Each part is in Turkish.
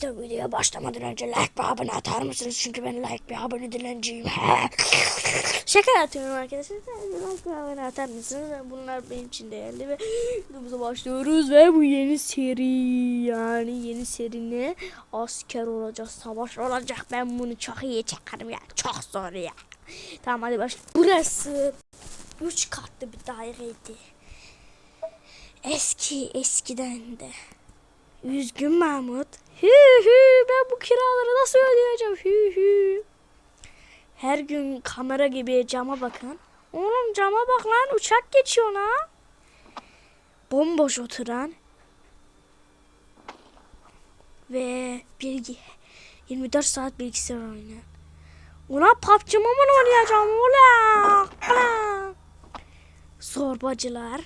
İşte videoya başlamadan önce like ve abone atar mısınız? Çünkü ben like ve abone dilenciyim. Şaka yapıyorum arkadaşlar. Like ve abone atar mısınız? Bunlar benim için değerli ve videomuza başlıyoruz ve bu yeni seri yani yeni seri ne? Asker olacağız, savaş olacak. Ben bunu çok iyi çekerim ya. Çok zor ya. Tamam hadi baş. Burası 3 katlı bir daireydi. Eski eskiden de. Üzgün Mahmut. Hü hü ben bu kiraları nasıl ödeyeceğim hü hü. Her gün kamera gibi cama bakın. Oğlum cama bak lan uçak geçiyor lan. Bomboş oturan. Ve bilgi 24 saat bilgisayar oynayan. Ulan PUBG Mobile oynayacağım ulan. Zorbacılar.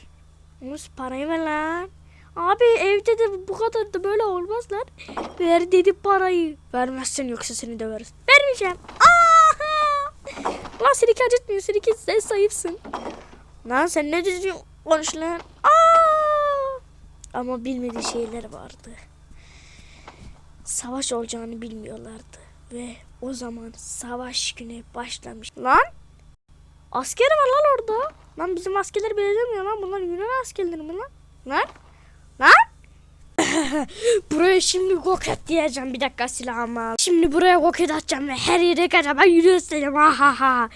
Mus parayı ver lan. Abi evde de bu kadar da böyle olmaz lan. Ver dedi parayı. Vermezsen yoksa seni döveriz. Vermeyeceğim. Aa! Lan seninki acıtmıyor. Seninki sen zayıfsın. Lan sen ne düzgün konuş lan. Aa! Ama bilmediği şeyler vardı. Savaş olacağını bilmiyorlardı. Ve o zaman savaş günü başlamış. Lan asker var lan orada. Lan bizim askerler benzemiyor lan. Bunlar Yunan askerleri mi lan? Lan? Lan? buraya şimdi roket diyeceğim bir dakika silahıma. Şimdi buraya roket atacağım ve her yere kadar ben yürüyorum. Ha ha.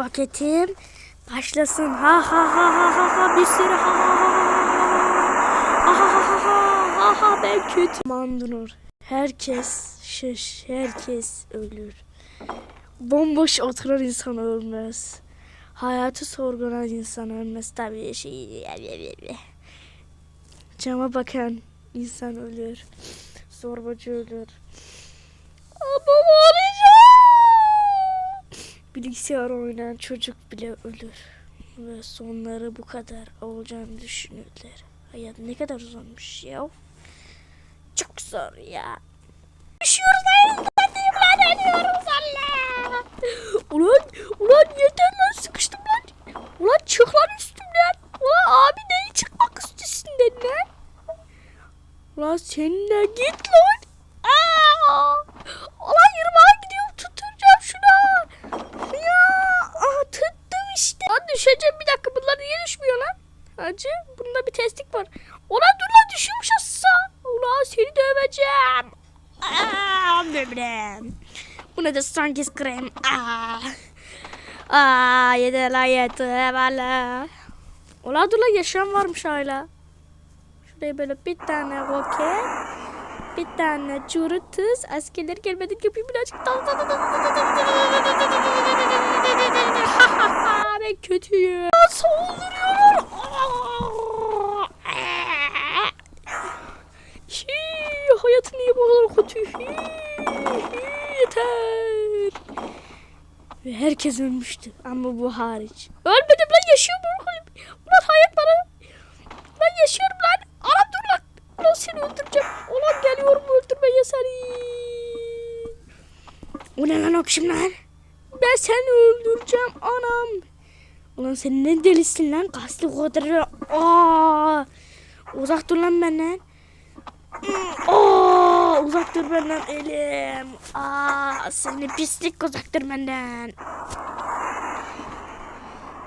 Roketim başlasın. Ha ha ha ha ha ha. Bir sürü ha ha ha ha. Ha ha ha ben kötü. Mandunur. Herkes şiş. Herkes ölür. Bomboş oturan insan ölmez. Hayatı sorgulayan insan ölmez tabii şey. Cama bakan insan ölür. Zorbacı ölür. Ama arayacağım. Bilgisayar oynayan çocuk bile ölür. Ve sonları bu kadar olacağını düşünürler. Hayat ne kadar zormuş ya. Çok zor ya. Düşüyoruz ayrılmayayım lan ölüyoruz Allah. Ulan, ulan yeter lan sıkıştım lan. Ulan çık lan üstümden. Ulan abi neyi Ulan sen de git lan. Aa! Ulan yırmağa gidiyorum tutturacağım şuna. Ya aha, tuttum işte. Lan düşeceğim bir dakika bunlar niye düşmüyor lan? Hacı bunda bir testlik var. Ulan dur lan düşüyormuş aşağı. Ulan seni döveceğim. Aa, bebeğim. Bu ne de sanki krem. Aa. Aa, yeter lan yeter valla. Ulan dur lan yaşayan varmış hala. Şuraya böyle bir tane roket. Bir tane çurutuz. Askerler gelmeden yapayım birazcık. ben kötüyüm. Saldırıyorlar. Hii, hayatı niye bu kadar kötü? Yeter. Ve herkes ölmüştü ama bu hariç. Ölmedim lan yaşıyorum oğlum. Ulan hayat bana. Ben yaşıyorum lan. Ulan seni öldüreceğim. Ulan geliyorum öldürmeye seni. O ne lan o kim lan? Ben seni öldüreceğim anam. Ulan sen ne delisin lan? Kaslı kodları. Aa! Uzak dur lan benden. Aa! Uzak dur benden elim. Aa! Seni pislik uzak dur benden.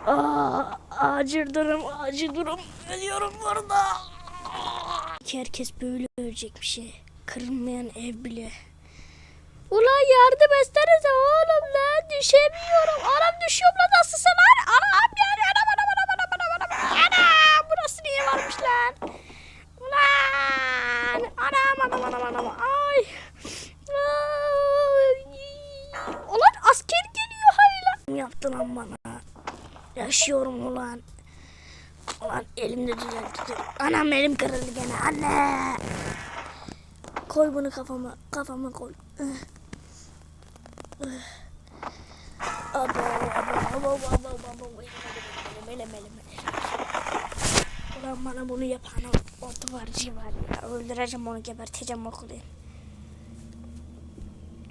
Aa! Acil durum, acil durum. Ölüyorum burada. Ki herkes böyle ölecek bir şey. Kırılmayan ev bile. Ulan yardım etsenize oğlum lan düşemiyorum. Anam düşüyorum lan nasılsın lan? Anam yani anam anam anam anam anam anam. Anam burası niye varmış lan? Ulan anam anam anam anam. Ay. Ay. Ulan asker geliyor hayla. Ne yaptın lan bana? Yaşıyorum ulan. Ulan elimde düzeltiyorum. Anam elim kırıldı gene anne. Koy bunu kafama. Kafama koy. Abo, abo, abo, abo, abo, abo. Mele, mele, mele. Ulan bana bunu yapan o duvarcı var ya. Öldüreceğim onu geberteceğim okulu.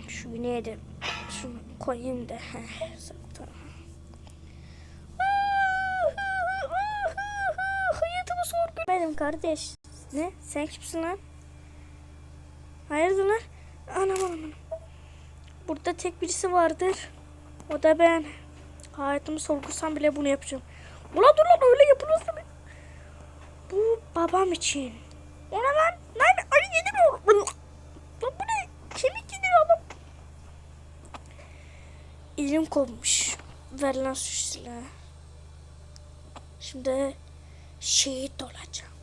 Şu neydi? Şunu koyayım da. Heh, tamam. Hayatımı kardeş. Ne? Sen kimsin lan? Hayırdır lan? Anam anam. Burada tek birisi vardır. O da ben. Hayatımı sorgulasam bile bunu yapacağım. Ulan dur lan öyle yapılır mı? Bu babam için. O ne lan? Lan ayı yediriyor. Lan bu ne? Kemik yediriyor adam. Elim kopmuş. Ver lan şu. Şimdi şehit olacağım.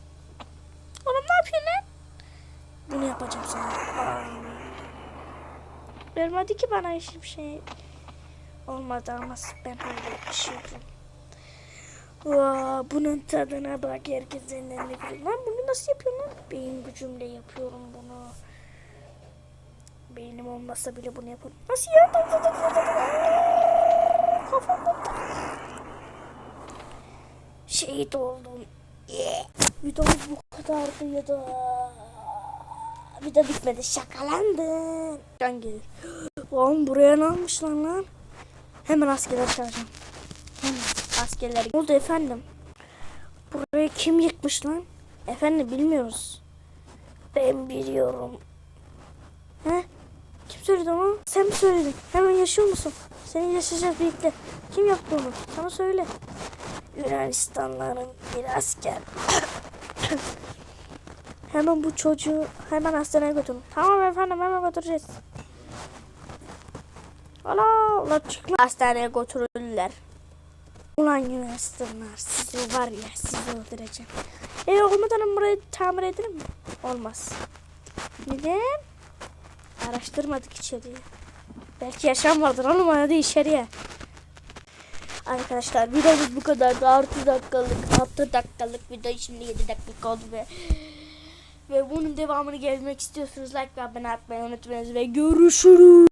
Oğlum ne yapıyorsun lan? Bunu yapacağım sana. Aa. Vermedi ki bana hiçbir şey. Olmadı ama ben öyle bir şey yapıyorum. Vaa, bunun tadına bak herkes elinden nefret. Lan bunu nasıl yapıyorum lan? Beyin gücümle yapıyorum bunu. Beynim olmasa bile bunu yaparım. Nasıl ya? Kafamda. Şehit oldum. Videomuz bu kadardı ya da video bitmedi şakalandın. Can gelir. Oğlum buraya ne almışlar lan? Hemen askerleri çağıracağım. Hemen askerler. Ne oldu efendim? Burayı kim yıkmış lan? Efendim bilmiyoruz. Ben biliyorum. He? Kim söyledi onu? Sen mi söyledin? Hemen yaşıyor musun? Seni yaşayacağız birlikte. Kim yaptı onu? Sana söyle. Yunanistanların bir asker. hemen bu çocuğu hemen hastaneye götürün. Tamam efendim hemen götüreceğiz. Ala ulan çık lan. Hastaneye götürürler. Ulan Yunanistanlar sizi var ya sizi öldüreceğim. E komutanım burayı tamir edelim mi? Olmaz. Neden? Araştırmadık içeriği. Belki yaşam vardır oğlum hadi içeriye. Arkadaşlar videomuz bu kadar. 6 dakikalık 6 dakikalık video şimdi 7 dakika oldu ve ve bunun devamını gelmek istiyorsanız like ve abone atmayı unutmayınız ve görüşürüz.